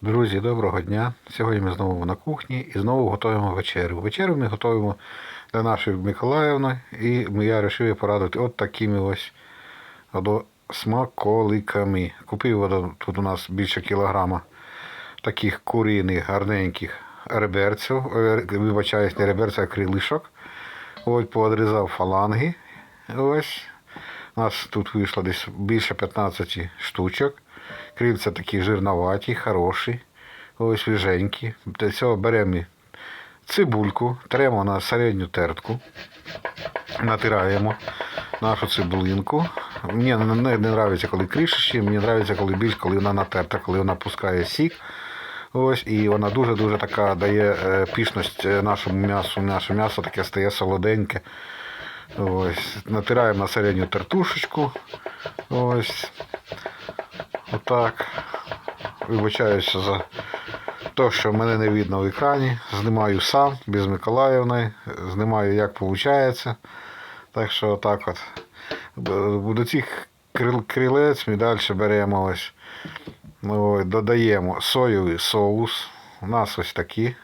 Друзі, доброго дня! Сьогодні ми знову на кухні і знову готуємо вечерю. Вечерю ми готуємо для нашої Миколаївни і я вирішив порадити от такими ось смаколиками. Купив тут у нас більше кілограма таких куріних, гарненьких реберців, е, вибачаюсь, не реберців, а крилишок. Ось поодрізав фаланги. Ось. У нас тут вийшло десь більше 15 штучок. Крильця такі жирноваті, хороші, ось свіженькі. Для цього беремо цибульку, тремо на середню тертку, натираємо нашу цибулинку. Мені не, подобається, коли кришечі, мені подобається, коли більш, коли вона натерта, коли вона пускає сік. Ось, і вона дуже-дуже така дає е, пішність е, нашому м'ясу. Наше м'ясо таке стає солоденьке. Ось, натираємо на середню тертушечку. Ось. Отак. Вибачаюся за те, що мене не видно в екрані. Знімаю сам, без Миколаївни. Знімаю, як виходить. Так що отак от. До цих крил- крилець ми далі беремо ось. Додаємо соєвий соус. У нас ось такі.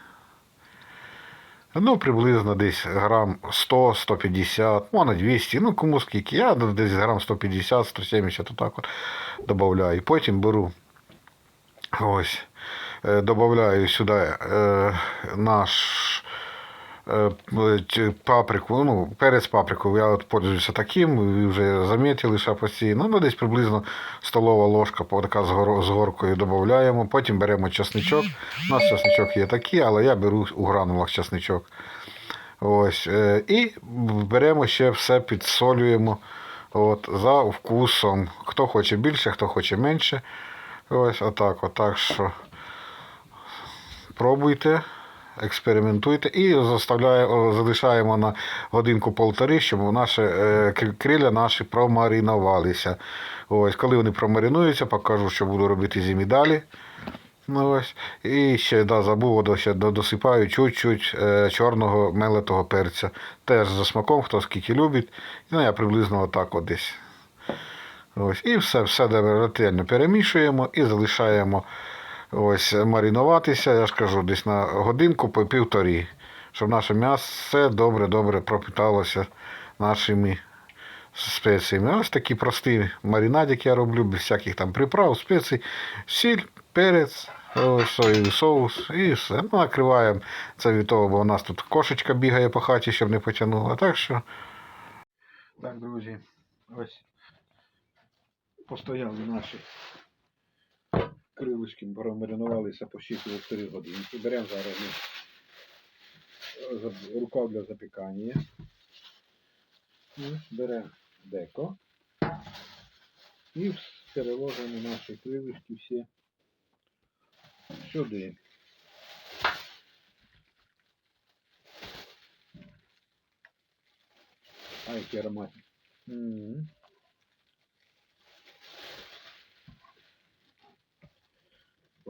Ну, приблизно десь грам 100-150, можна 200, ну кому скільки. Я десь грам 150-170, отак от додаю. Потім беру ось, е, додаю сюди е, наш паприку, ну, перець паприку, я от пользуюся таким, ви вже замітили, постійно. Ну, десь приблизно столова ложка, така з, горкою додаємо. Потім беремо чесничок. У нас чесничок є такий, але я беру у гранулах чесничок. Ось, е, і беремо ще все, підсолюємо от, за вкусом. Хто хоче більше, хто хоче менше. Ось отак, отак що пробуйте, експериментуйте і залишаємо на годинку-полтори, щоб наші е, криля наші промаринувалися. Ось, коли вони промаринуються, покажу, що буду робити з ними далі. Ну, ось. І ще да, забув, ще досипаю чуть-чуть е, чорного мелетого перця. Теж за смаком, хто скільки любить. Ну, я приблизно отак от десь. Ось. І все, все ретельно перемішуємо і залишаємо ось маринуватися, я ж кажу, десь на годинку по півторі, щоб наше м'ясо добре-добре пропиталося нашими спеціями. Ось такі прості маринадики я роблю, без всяких там приправ, спецій, сіль, перець, соєвий соус і все. Ну, накриваємо це від того, бо у нас тут кошечка бігає по хаті, щоб не потягнула. Так що. Так, друзі, ось постояли наші крилишки, промаринувалися по 6-4 годинки. Беремо зараз е, рукав для запікання. Беремо деко. І переложимо наші крилишки всі сюди. А, який аромат. М.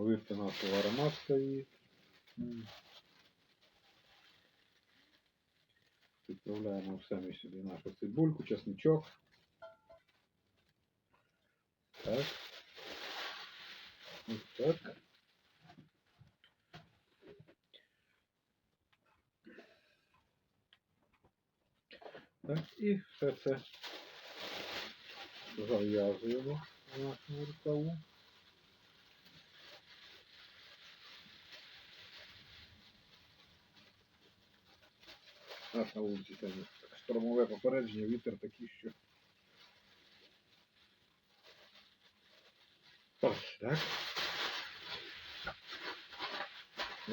Повірте, нашого аромат стоїть. М. Відправляємо все сюди нашу цибульку, чесничок. Так. Ось так. Так, і все це зав'язуємо в нашому рукаву. У на вулиці сьогодні штормове попередження, вітер такий, що. Ось так.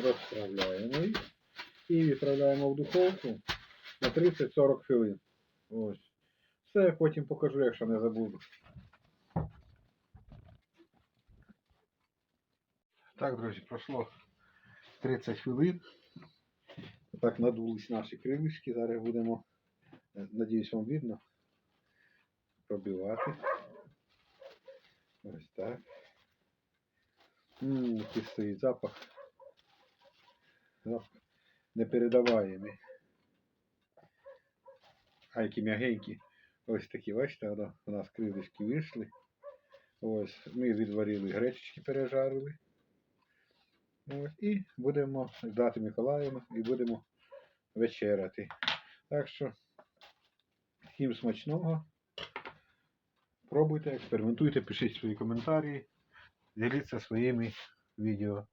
Розправляємо їх і відправляємо в духовку на 30-40 хвилин. Ось. Все, потім покажу, якщо не забуду. Так, друзі, пройшло 30 хвилин. Так надулись наші крилишки. Зараз будемо, е, надіюсь, вам видно, пробивати. Ось так. Який стоїть запах. Запах непередаваємий. А які м'ягенькі. Ось такі, бачите, у нас крилишки вийшли. Ось, ми відварили гречечки, пережарили. Ось, і будемо ждати Миколаївну і будемо вечеряти. Так що всім смачного. Пробуйте, експериментуйте, пишіть свої коментарі, діліться своїми відео.